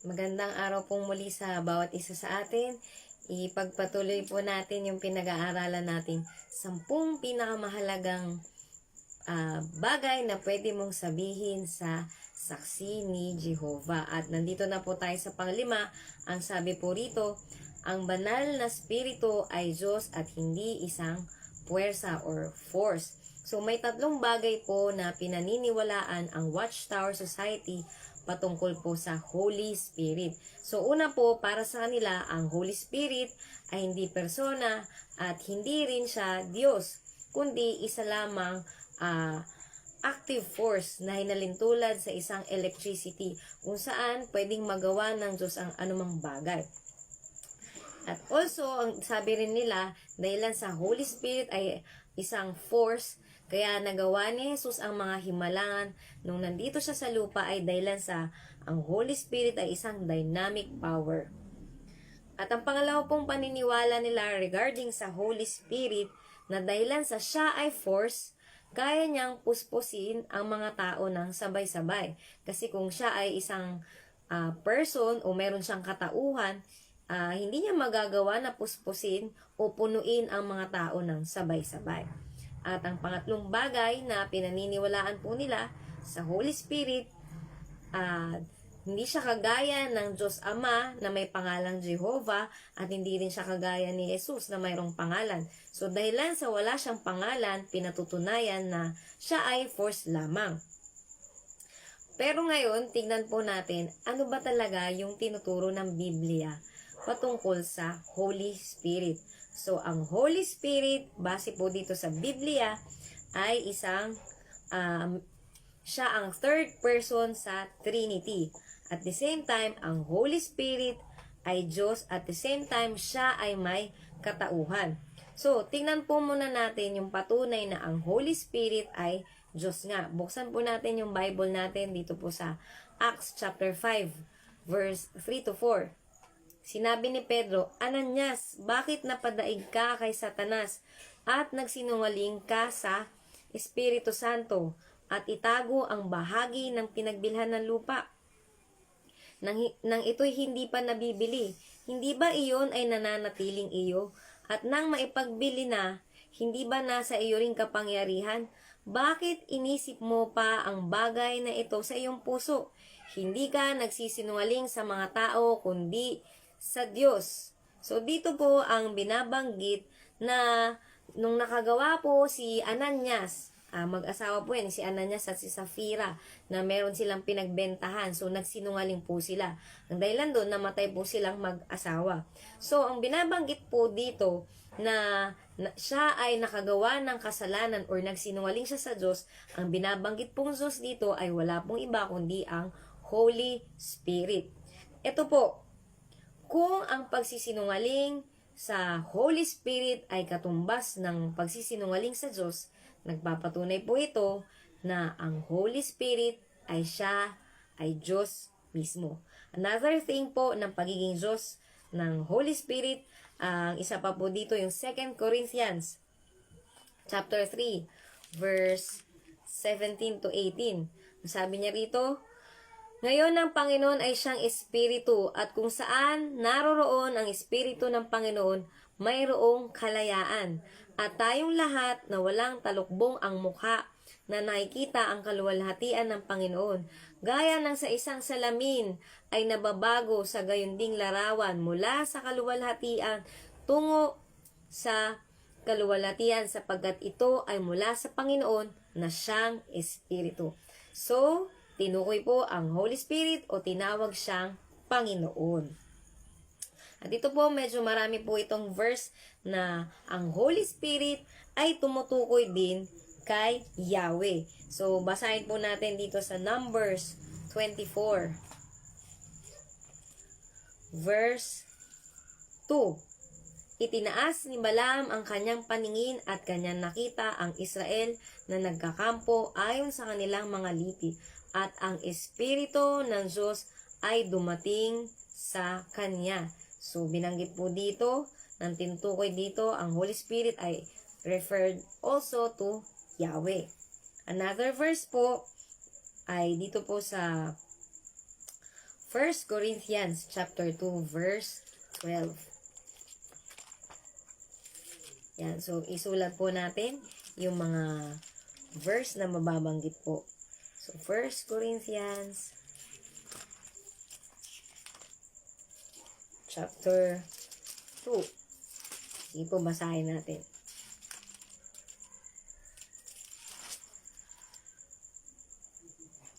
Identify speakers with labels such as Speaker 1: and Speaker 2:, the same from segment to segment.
Speaker 1: Magandang araw pong muli sa bawat isa sa atin. Ipagpatuloy po natin yung pinag-aaralan natin sampung pinakamahalagang ah, bagay na pwede mong sabihin sa saksi ni Jehovah. At nandito na po tayo sa panglima. Ang sabi po rito, ang banal na spirito ay Diyos at hindi isang puwersa or force. So may tatlong bagay po na pinaniniwalaan ang Watchtower Society patungkol po sa Holy Spirit. So una po, para sa kanila, ang Holy Spirit ay hindi persona at hindi rin siya Diyos, kundi isa lamang ah, active force na hinalintulad sa isang electricity kung saan pwedeng magawa ng Diyos ang anumang bagay. At also, ang sabi rin nila, dahilan sa Holy Spirit ay isang force, kaya nagawa ni Jesus ang mga himalangan nung nandito siya sa lupa ay dahilan sa ang Holy Spirit ay isang dynamic power. At ang pangalawa pong paniniwala nila regarding sa Holy Spirit na dahilan sa siya ay force, kaya niyang puspusin ang mga tao ng sabay-sabay. Kasi kung siya ay isang ah, person o meron siyang katauhan, ah, hindi niya magagawa na puspusin o punuin ang mga tao ng sabay-sabay. At ang pangatlong bagay na pinaniniwalaan po nila sa Holy Spirit, ah, hindi siya kagaya ng Diyos Ama na may pangalang Jehovah at hindi rin siya kagaya ni Jesus na mayroong pangalan. So dahilan sa wala siyang pangalan, pinatutunayan na siya ay force lamang. Pero ngayon, tignan po natin, ano ba talaga yung tinuturo ng Biblia patungkol sa Holy Spirit. So, ang Holy Spirit, base po dito sa Biblia, ay isang, um, siya ang third person sa Trinity. At the same time, ang Holy Spirit ay Diyos. At the same time, siya ay may katauhan. So, tingnan po muna natin yung patunay na ang Holy Spirit ay Diyos nga. Buksan po natin yung Bible natin dito po sa Acts chapter 5, verse 3 to 4. Sinabi ni Pedro, Ananias, bakit napadaig ka kay Satanas at nagsinungaling ka sa Espiritu Santo at itago ang bahagi ng pinagbilhan ng lupa? Nang, nang ito'y hindi pa nabibili, hindi ba iyon ay nananatiling iyo? At nang maipagbili na, hindi ba nasa iyo ring kapangyarihan? Bakit inisip mo pa ang bagay na ito sa iyong puso? Hindi ka nagsisinungaling sa mga tao, kundi sa Diyos. So, dito po ang binabanggit na nung nakagawa po si Ananias, ah, mag-asawa po yan, si Ananias at si Safira, na meron silang pinagbentahan. So, nagsinungaling po sila. Ang dahilan doon, namatay po silang mag-asawa. So, ang binabanggit po dito na, na siya ay nakagawa ng kasalanan or nagsinungaling siya sa Diyos, ang binabanggit pong Diyos dito ay wala pong iba kundi ang Holy Spirit. Ito po, kung ang pagsisinungaling sa Holy Spirit ay katumbas ng pagsisinungaling sa Diyos, nagpapatunay po ito na ang Holy Spirit ay siya ay Diyos mismo. Another thing po ng pagiging Diyos ng Holy Spirit, ang isa pa po dito yung 2 Corinthians chapter 3 verse 17 to 18. Sabi niya rito, ngayon ang Panginoon ay siyang Espiritu at kung saan naroroon ang Espiritu ng Panginoon, mayroong kalayaan. At tayong lahat na walang talukbong ang mukha na nakikita ang kaluwalhatian ng Panginoon. Gaya ng sa isang salamin ay nababago sa gayunding larawan mula sa kaluwalhatian tungo sa kaluwalhatian sapagkat ito ay mula sa Panginoon na siyang Espiritu. So, tinukoy po ang Holy Spirit o tinawag siyang Panginoon. At ito po, medyo marami po itong verse na ang Holy Spirit ay tumutukoy din kay Yahweh. So, basahin po natin dito sa Numbers 24. Verse 2. Itinaas ni Balaam ang kanyang paningin at kanyang nakita ang Israel na nagkakampo ayon sa kanilang mga lipi at ang Espiritu ng Diyos ay dumating sa kanya. So, binanggit po dito, ng tinutukoy dito, ang Holy Spirit ay referred also to Yahweh. Another verse po ay dito po sa 1 Corinthians chapter 2 verse 12. Yan, so isulat po natin yung mga verse na mababanggit po. So 1 Corinthians chapter 2. Sige po, basahin natin.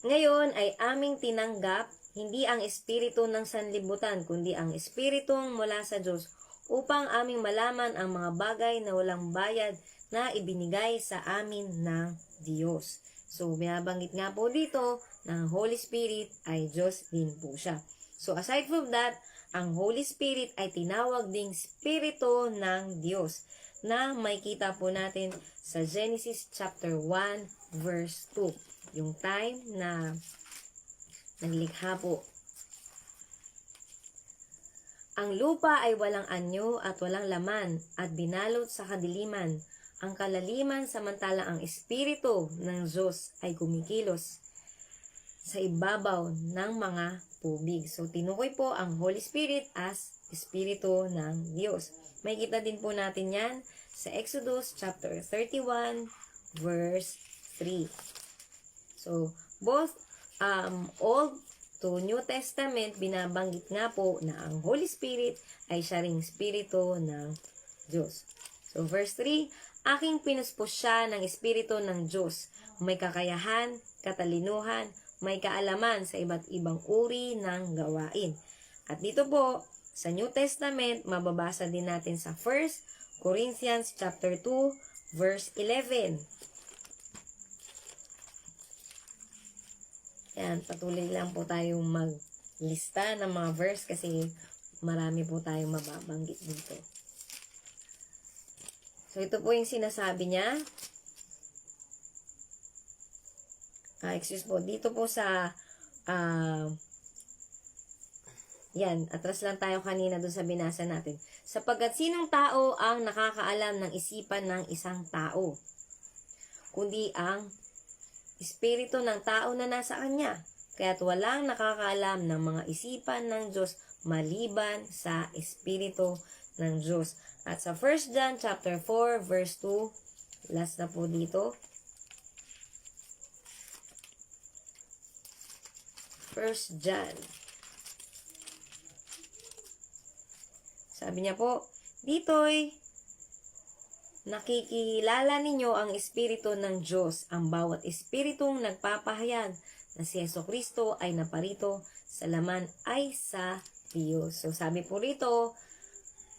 Speaker 1: Ngayon ay aming tinanggap hindi ang espiritu ng sanlibutan, kundi ang espiritong mula sa Diyos upang aming malaman ang mga bagay na walang bayad na ibinigay sa amin ng Diyos. So, binabanggit nga po dito ng Holy Spirit ay Diyos din po siya. So, aside from that, ang Holy Spirit ay tinawag ding Spirito ng Diyos na may kita po natin sa Genesis chapter 1 verse 2. Yung time na naglikha po. Ang lupa ay walang anyo at walang laman at binalot sa kadiliman. Ang kalaliman samantalang ang espiritu ng Diyos ay kumikilos sa ibabaw ng mga tubig. So, tinukoy po ang Holy Spirit as Espiritu ng Diyos. May kita din po natin yan sa Exodus chapter 31 verse 3. So, both um, Old to New Testament, binabanggit nga po na ang Holy Spirit ay siya ring Espiritu ng Diyos. So, verse 3, Aking pinuspos siya ng Espiritu ng Diyos. May kakayahan, katalinuhan, may kaalaman sa iba't ibang uri ng gawain. At dito po, sa New Testament, mababasa din natin sa 1 Corinthians chapter 2, verse 11. Yan, patuloy lang po tayong maglista ng mga verse kasi marami po tayong mababanggit dito. So, ito po yung sinasabi niya. Ah, excuse po, dito po sa ah, yan, atras lang tayo kanina doon sa binasa natin. Sapagkat sinong tao ang nakakaalam ng isipan ng isang tao? Kundi ang espiritu ng tao na nasa kanya. Kaya't walang nakakaalam ng mga isipan ng Diyos maliban sa espiritu ng Diyos. At sa 1 John chapter 4 verse 2, last na po dito. 1 John. Sabi niya po, dito'y nakikilala ninyo ang Espiritu ng Diyos, ang bawat Espiritong nagpapahayag na si Yeso Kristo ay naparito sa laman ay sa Diyos. So sabi po rito,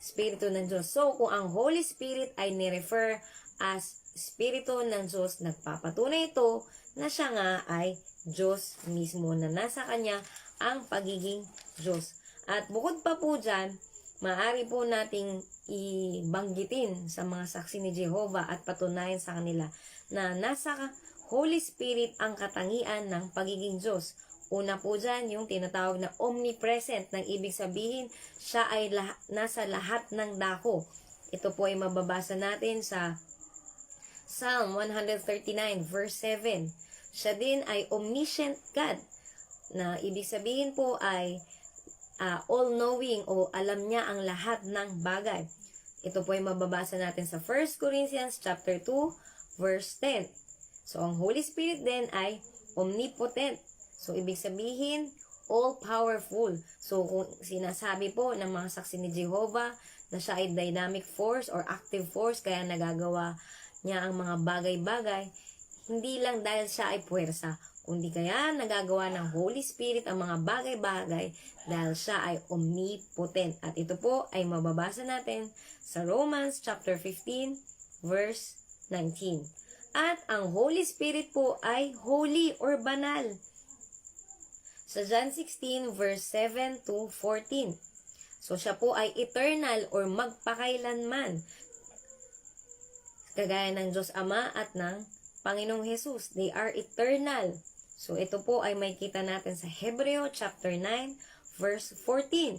Speaker 1: Espiritu ng Diyos. So kung ang Holy Spirit ay nirefer as Espiritu ng Diyos, nagpapatunay ito na siya nga ay Diyos mismo na nasa kanya ang pagiging Diyos. At bukod pa po dyan, maaari po nating ibanggitin sa mga saksi ni Jehovah at patunayan sa kanila na nasa Holy Spirit ang katangian ng pagiging Diyos. Una po dyan, yung tinatawag na omnipresent, nang ibig sabihin, siya ay lah- nasa lahat ng dako. Ito po ay mababasa natin sa Psalm 139 verse 7. Siya din ay omniscient God, na ibig sabihin po ay uh, all-knowing o alam niya ang lahat ng bagay. Ito po ay mababasa natin sa 1 Corinthians chapter 2 verse 10. So ang Holy Spirit din ay omnipotent. So ibig sabihin all-powerful. So kung sinasabi po ng mga saksi ni Jehovah na siya ay dynamic force or active force kaya nagagawa niya ang mga bagay-bagay, hindi lang dahil siya ay puwersa, kundi kaya nagagawa ng Holy Spirit ang mga bagay-bagay dahil siya ay omnipotent. At ito po ay mababasa natin sa Romans chapter 15 verse 19. At ang Holy Spirit po ay holy or banal. Sa John 16 verse 7 to 14. So siya po ay eternal or magpakailanman. Kagaya ng Diyos Ama at ng Panginoong Jesus. They are eternal. So, ito po ay may kita natin sa Hebreo chapter 9, verse 14.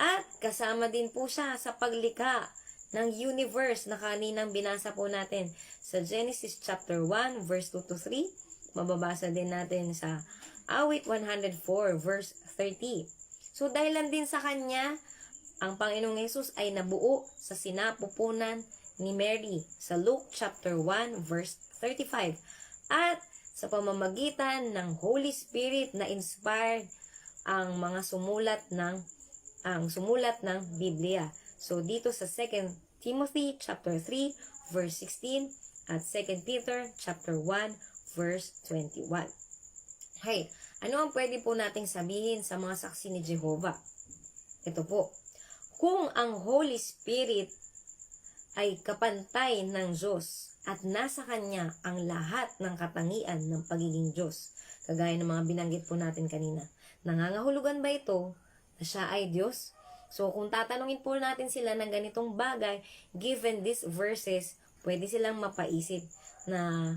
Speaker 1: At kasama din po siya sa paglikha ng universe na kaninang binasa po natin sa Genesis chapter 1, verse 2 to 3. mababasa din natin sa awit 104 verse 30. So dahilan din sa kanya, ang Panginoong Yesus ay nabuo sa sinapupunan ni Mary sa Luke chapter 1 verse 35 at sa pamamagitan ng Holy Spirit na inspired ang mga sumulat ng ang sumulat ng Biblia. So dito sa 2 Timothy chapter 3 verse 16 at 2 Peter chapter 1 verse 21. Hey, ano ang pwede po nating sabihin sa mga saksi ni Jehovah? Ito po. Kung ang Holy Spirit ay kapantay ng Diyos at nasa Kanya ang lahat ng katangian ng pagiging Diyos, kagaya ng mga binanggit po natin kanina, nangangahulugan ba ito na siya ay Diyos? So, kung tatanungin po natin sila ng ganitong bagay, given these verses, pwede silang mapaisip na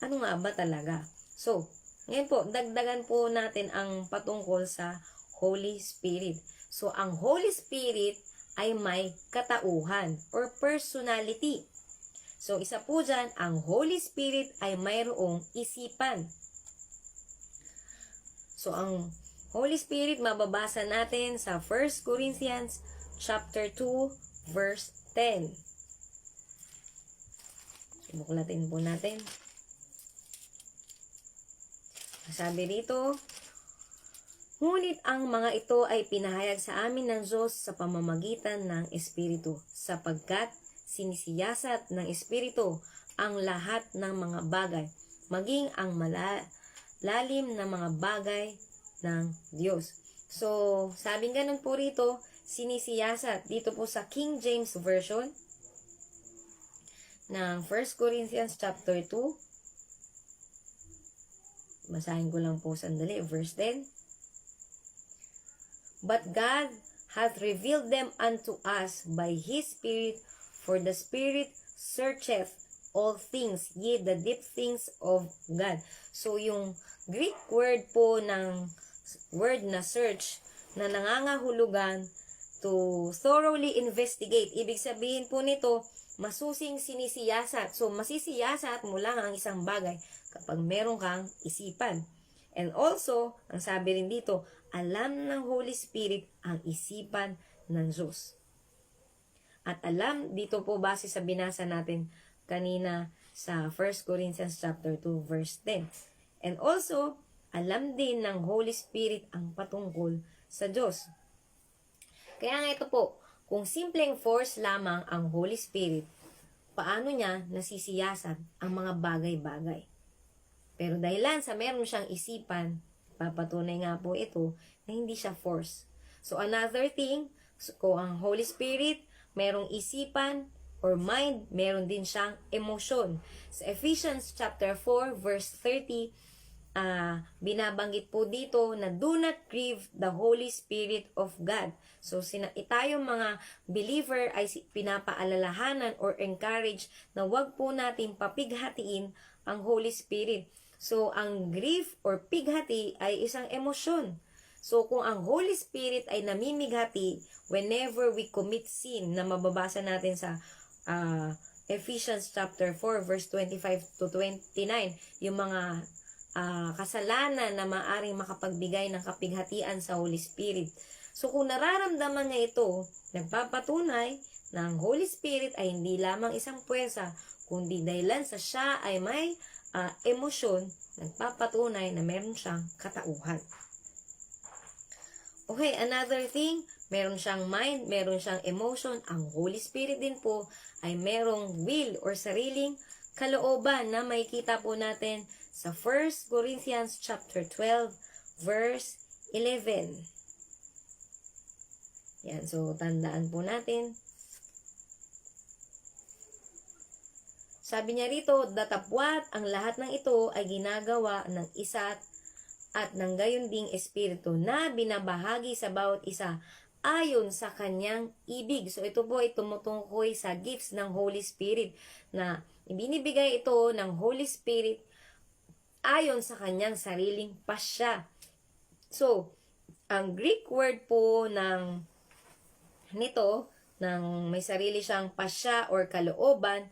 Speaker 1: ano nga ba talaga? So, ngayon po, dagdagan po natin ang patungkol sa Holy Spirit. So, ang Holy Spirit ay may katauhan or personality. So, isa po dyan, ang Holy Spirit ay mayroong isipan. So, ang Holy Spirit mababasa natin sa 1 Corinthians chapter 2 verse 10. Buklatin po natin. Sabi rito, Ngunit ang mga ito ay pinahayag sa amin ng Diyos sa pamamagitan ng Espiritu, sapagkat sinisiyasat ng Espiritu ang lahat ng mga bagay, maging ang malalim na mga bagay ng Diyos. So, sabing ganun po rito, sinisiyasat dito po sa King James Version ng 1 Corinthians chapter 2. Basahin ko lang po sandali, verse 10. But God hath revealed them unto us by His Spirit, for the Spirit searcheth all things, yea, the deep things of God. So, yung Greek word po ng word na search na nangangahulugan to thoroughly investigate. Ibig sabihin po nito, masusing sinisiyasat. So, masisiyasat mo lang ang isang bagay kapag meron kang isipan. And also, ang sabi rin dito, alam ng Holy Spirit ang isipan ng Diyos. At alam, dito po base sa binasa natin kanina sa 1 Corinthians chapter 2 verse 10. And also, alam din ng Holy Spirit ang patungkol sa Diyos. Kaya nga ito po, kung simpleng force lamang ang Holy Spirit, paano niya nasisiyasat ang mga bagay-bagay? Pero dahilan sa meron siyang isipan, papatunay nga po ito na hindi siya force. So another thing, kung ang Holy Spirit merong isipan or mind, meron din siyang emosyon. Sa Ephesians chapter 4 verse 30, ah binabanggit po dito na do not grieve the Holy Spirit of God. So, sina, tayong mga believer ay pinapaalalahanan or encourage na wag po natin papighatiin ang Holy Spirit. So, ang grief or pighati ay isang emosyon. So, kung ang Holy Spirit ay namimighati whenever we commit sin na mababasa natin sa ah, Ephesians chapter 4 verse 25 to 29, yung mga ah, kasalanan na maaring makapagbigay ng kapighatian sa Holy Spirit. So kung nararamdaman niya ito, nagpapatunay na ang Holy Spirit ay hindi lamang isang puwersa, kundi dahilan sa siya ay may ah, emosyon, nagpapatunay na meron siyang katauhan. Okay, another thing, meron siyang mind, meron siyang emotion. Ang Holy Spirit din po ay merong will or sariling kalooban na makikita po natin sa 1 Corinthians chapter 12 verse 11. Yan, so tandaan po natin. Sabi niya rito, datapwat ang lahat ng ito ay ginagawa ng isa't at ng gayon ding espiritu na binabahagi sa bawat isa ayon sa kanyang ibig. So ito po ay tumutungkoy sa gifts ng Holy Spirit na ibinibigay ito ng Holy Spirit ayon sa kanyang sariling pasya. So, ang Greek word po ng nito, ng may sarili siyang pasya or kalooban,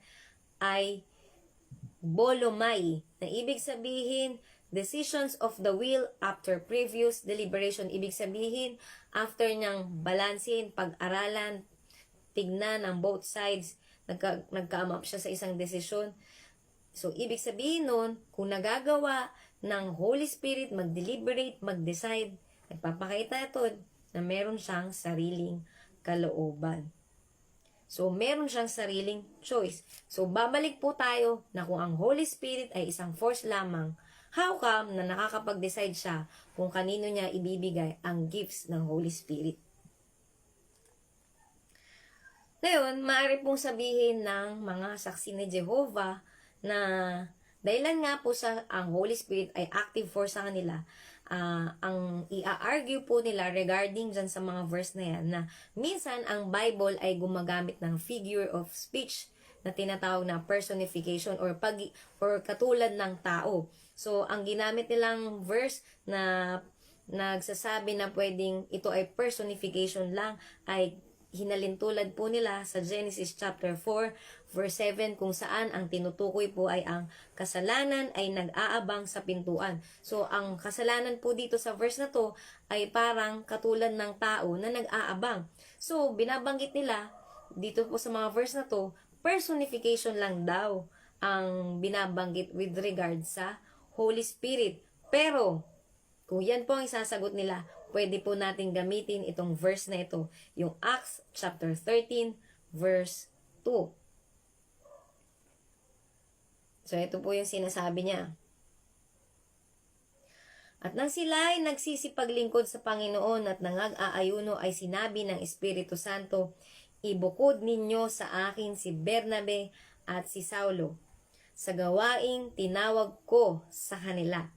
Speaker 1: ay bolomai, na ibig sabihin decisions of the will after previous deliberation. Ibig sabihin, after niyang balansin, pag-aralan, tignan ng both sides, nagka, nagka-come up siya sa isang desisyon. So, ibig sabihin nun, kung nagagawa ng Holy Spirit mag-deliberate, mag-decide, nagpapakita ito na meron siyang sariling kalooban. So, meron siyang sariling choice. So, babalik po tayo na kung ang Holy Spirit ay isang force lamang, how come na nakakapag-decide siya kung kanino niya ibibigay ang gifts ng Holy Spirit? Ngayon, maaari pong sabihin ng mga saksi ni Jehovah na dahilan nga po sa ang Holy Spirit ay active force sa kanila, ah, ang i-argue po nila regarding dyan sa mga verse na yan na minsan ang Bible ay gumagamit ng figure of speech na tinatawag na personification or pag or katulad ng tao. So, ang ginamit nilang verse na nagsasabi na pwedeng ito ay personification lang ay hinalintulad po nila sa Genesis chapter 4 verse 7 kung saan ang tinutukoy po ay ang kasalanan ay nag-aabang sa pintuan. So ang kasalanan po dito sa verse na to ay parang katulad ng tao na nag-aabang. So binabanggit nila dito po sa mga verse na to, personification lang daw ang binabanggit with regard sa Holy Spirit. Pero kung yan po ang isasagot nila, pwede po natin gamitin itong verse na ito, yung Acts chapter 13 verse 2. So ito po yung sinasabi niya. At nang sila ay nagsisipaglingkod sa Panginoon at nangag-aayuno ay sinabi ng Espiritu Santo, Ibukod ninyo sa akin si Bernabe at si Saulo sa gawaing tinawag ko sa kanila.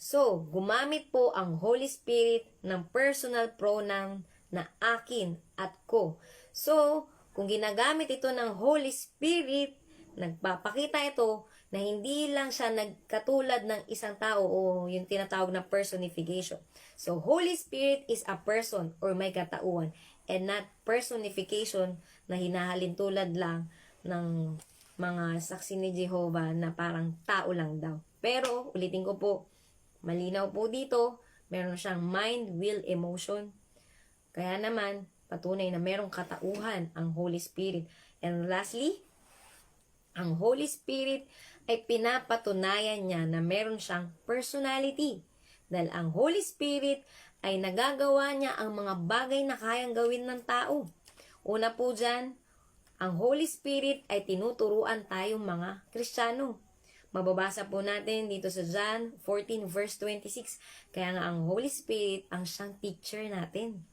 Speaker 1: So, gumamit po ang Holy Spirit ng personal pronoun na akin at ko. So, kung ginagamit ito ng Holy Spirit, nagpapakita ito na hindi lang siya nagkatulad ng isang tao o yung tinatawag na personification. So, Holy Spirit is a person or may katauhan and not personification na hinahalin tulad lang ng mga saksi ni Jehovah na parang tao lang daw. Pero, ulitin ko po, malinaw po dito, meron siyang mind, will, emotion. Kaya naman, patunay na merong katauhan ang Holy Spirit. And lastly, ang Holy Spirit ay pinapatunayan niya na meron siyang personality. Dahil ang Holy Spirit ay nagagawa niya ang mga bagay na kayang gawin ng tao. Una po dyan, ang Holy Spirit ay tinuturuan tayong mga Kristiyano. Mababasa po natin dito sa John 14 verse 26. Kaya nga ang Holy Spirit ang siyang teacher natin.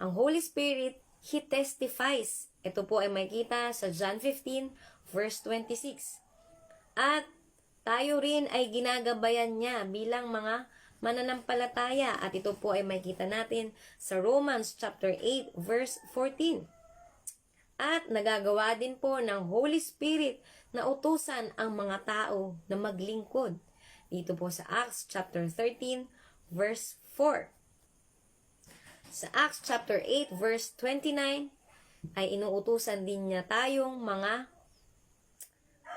Speaker 1: Ang Holy Spirit, He testifies. Ito po ay makita sa John 15 verse 26. At tayo rin ay ginagabayan niya bilang mga mananampalataya at ito po ay makita natin sa Romans chapter 8 verse 14. At nagagawa din po ng Holy Spirit na utusan ang mga tao na maglingkod. Dito po sa Acts chapter 13 verse 4. Sa Acts chapter 8 verse 29 ay inuutusan din niya tayong mga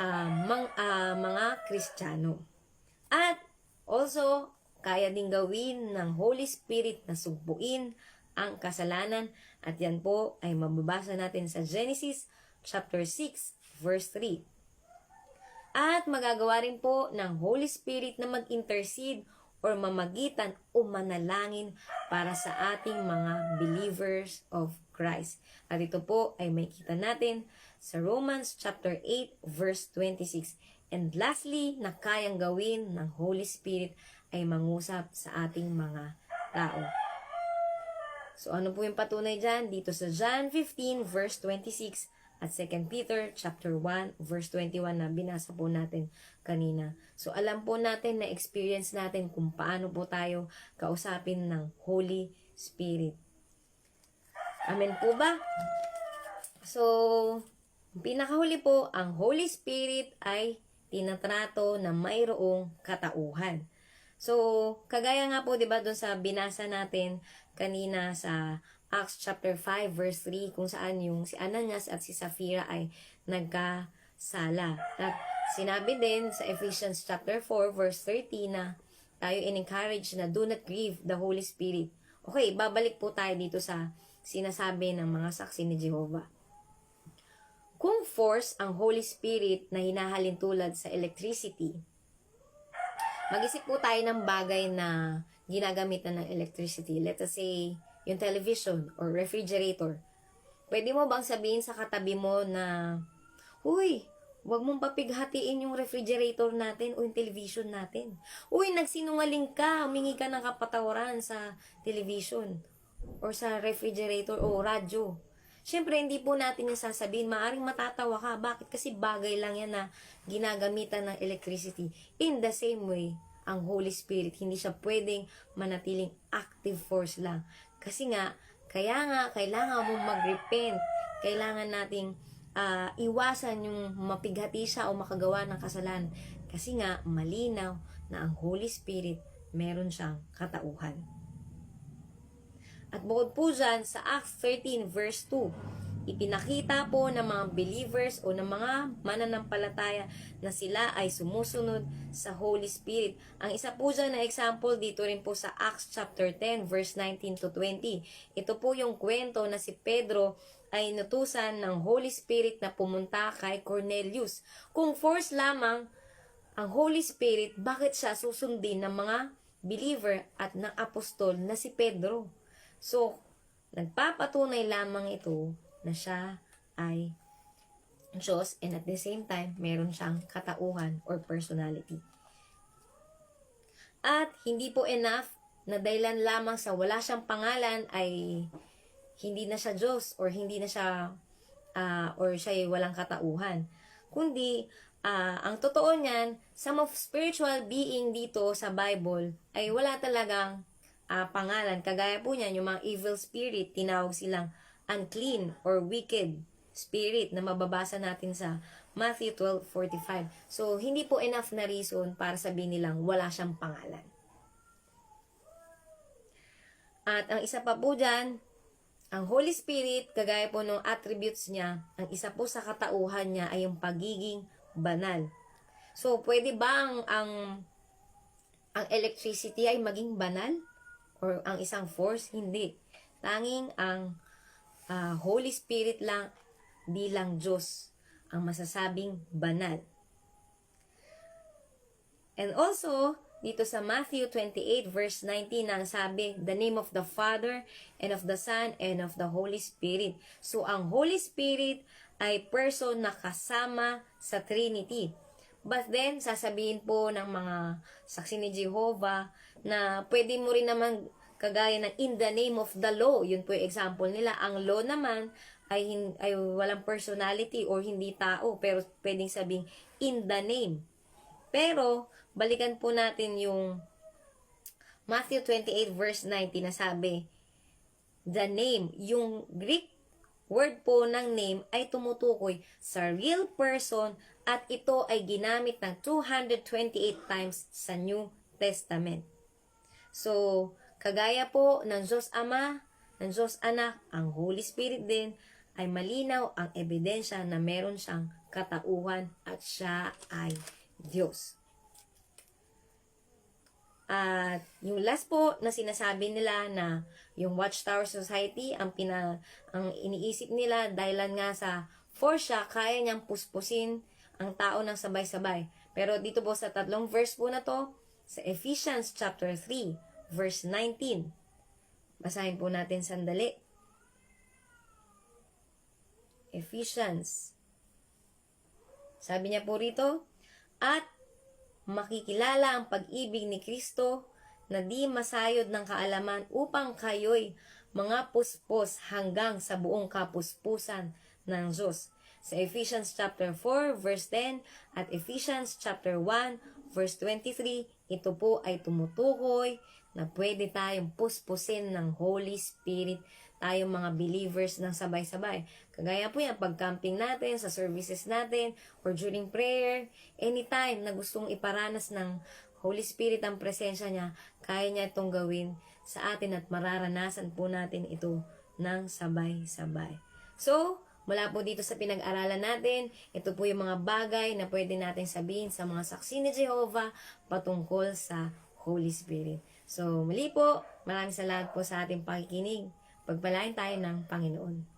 Speaker 1: uh, mang, uh, mga Kristiyano. At also kaya din gawin ng Holy Spirit na sugpuin ang kasalanan at yan po ay mababasa natin sa Genesis chapter 6 verse 3. At magagawa rin po ng Holy Spirit na mag-intercede or mamagitan o manalangin para sa ating mga believers of Christ. At ito po ay makita natin sa Romans chapter 8 verse 26. And lastly, na kayang gawin ng Holy Spirit ay mangusap sa ating mga tao. So ano po yung patunay dyan? Dito sa John 15 verse 26 at 2 Peter chapter 1 verse 21 na binasa po natin kanina. So alam po natin na experience natin kung paano po tayo kausapin ng Holy Spirit. Amen po ba? So, pinakahuli po, ang Holy Spirit ay tinatrato na mayroong katauhan. So, kagaya nga po, 'di ba, doon sa binasa natin kanina sa Acts chapter 5 verse 3 kung saan yung si Ananias at si Safira ay nagkasala. At sinabi din sa Ephesians chapter 4 verse 13 na tayo in-encourage na do not grieve the Holy Spirit. Okay, babalik po tayo dito sa sinasabi ng mga saksi ni Jehovah. Kung force ang Holy Spirit na hinahalin tulad sa electricity, mag-isip po tayo ng bagay na ginagamitan ng electricity. Let us say, yung television or refrigerator. Pwede mo bang sabihin sa katabi mo na, Uy, wag mong papighatiin yung refrigerator natin o yung television natin. Uy, nagsinungaling ka, humingi ka ng kapatawaran sa television or sa refrigerator o radyo. Siyempre, hindi po natin yung sasabihin, maaring matatawa ka. Bakit? Kasi bagay lang yan na ginagamitan ng electricity. In the same way, ang Holy Spirit, hindi siya pwedeng manatiling active force lang. Kasi nga, kaya nga, kailangan mong mag-repent. Kailangan nating ah, iwasan yung mapighati siya o makagawa ng kasalanan. Kasi nga, malinaw na ang Holy Spirit, meron siyang katauhan. At bukod po dyan, sa Acts 13 verse 2, ipinakita po ng mga believers o ng mga mananampalataya na sila ay sumusunod sa Holy Spirit. Ang isa po dyan na example dito rin po sa Acts chapter 10 verse 19 to 20. Ito po yung kwento na si Pedro ay inutusan ng Holy Spirit na pumunta kay Cornelius. Kung force lamang ang Holy Spirit, bakit siya susundin ng mga believer at ng apostol na si Pedro? So, nagpapatunay lamang ito na siya ay Diyos and at the same time, meron siyang katauhan or personality. At hindi po enough na dahilan lamang sa wala siyang pangalan ay hindi na siya Diyos or hindi na siya ah, or siya ay walang katauhan. Kundi, ah, ang totoo niyan, some of spiritual being dito sa Bible ay wala talagang ah, pangalan. Kagaya po niyan, yung mga evil spirit, tinawag silang unclean or wicked spirit na mababasa natin sa Matthew 12:45. So, hindi po enough na reason para sabihin nilang wala siyang pangalan. At ang isa pa po dyan, ang Holy Spirit, kagaya po ng attributes niya, ang isa po sa katauhan niya ay yung pagiging banal. So, pwede ba ang, ang, ang electricity ay maging banal? Or ang isang force? Hindi. Tanging ang ah, Holy Spirit lang bilang Diyos ang masasabing banal. And also, dito sa Matthew 28 verse 19 ang sabi, the name of the Father and of the Son and of the Holy Spirit. So, ang Holy Spirit ay person na kasama sa Trinity. But then, sasabihin po ng mga saksi ni Jehovah na pwede mo rin naman kagaya ng in the name of the law. Yun po yung example nila. Ang law naman ay, hin- ay walang personality or hindi tao, pero pwedeng sabing in the name. Pero, balikan po natin yung Matthew 28 verse 19 na sabi, the name, yung Greek word po ng name ay tumutukoy sa real person at ito ay ginamit ng 228 times sa New Testament. So, kagaya po ng Diyos Ama, ng Diyos Anak, ang Holy Spirit din, ay malinaw ang ebidensya na meron siyang katauhan at siya ay Diyos. At yung last po na sinasabi nila na yung Watchtower Society ang pina ang iniisip nila dahilan nga sa force siya kaya niyang puspusin ang tao ng sabay-sabay. Pero dito po sa tatlong verse po na to sa Ephesians chapter 3 verse 19. Basahin po natin sandali. Ephesians. Sabi niya po rito, at makikilala ang pag-ibig ni Kristo na di masayod ng kaalaman upang kayo'y mga puspos hanggang sa buong kapuspusan ng Diyos. Sa Ephesians chapter 4 verse 10 at Ephesians chapter 1 verse 23, ito po ay tumutukoy na pwede tayong puspusin ng Holy Spirit tayong mga believers ng sabay-sabay. Kagaya po yan, pag-camping natin, sa services natin, or during prayer, anytime na gustong iparanas ng Holy Spirit ang presensya niya, kaya niya itong gawin sa atin at mararanasan po natin ito ng sabay-sabay. So, Mula po dito sa pinag-aralan natin, ito po yung mga bagay na pwede natin sabihin sa mga saksi ni Jehovah patungkol sa Holy Spirit. So, muli po, maraming salamat po sa ating pakikinig. Pagpalain tayo ng Panginoon.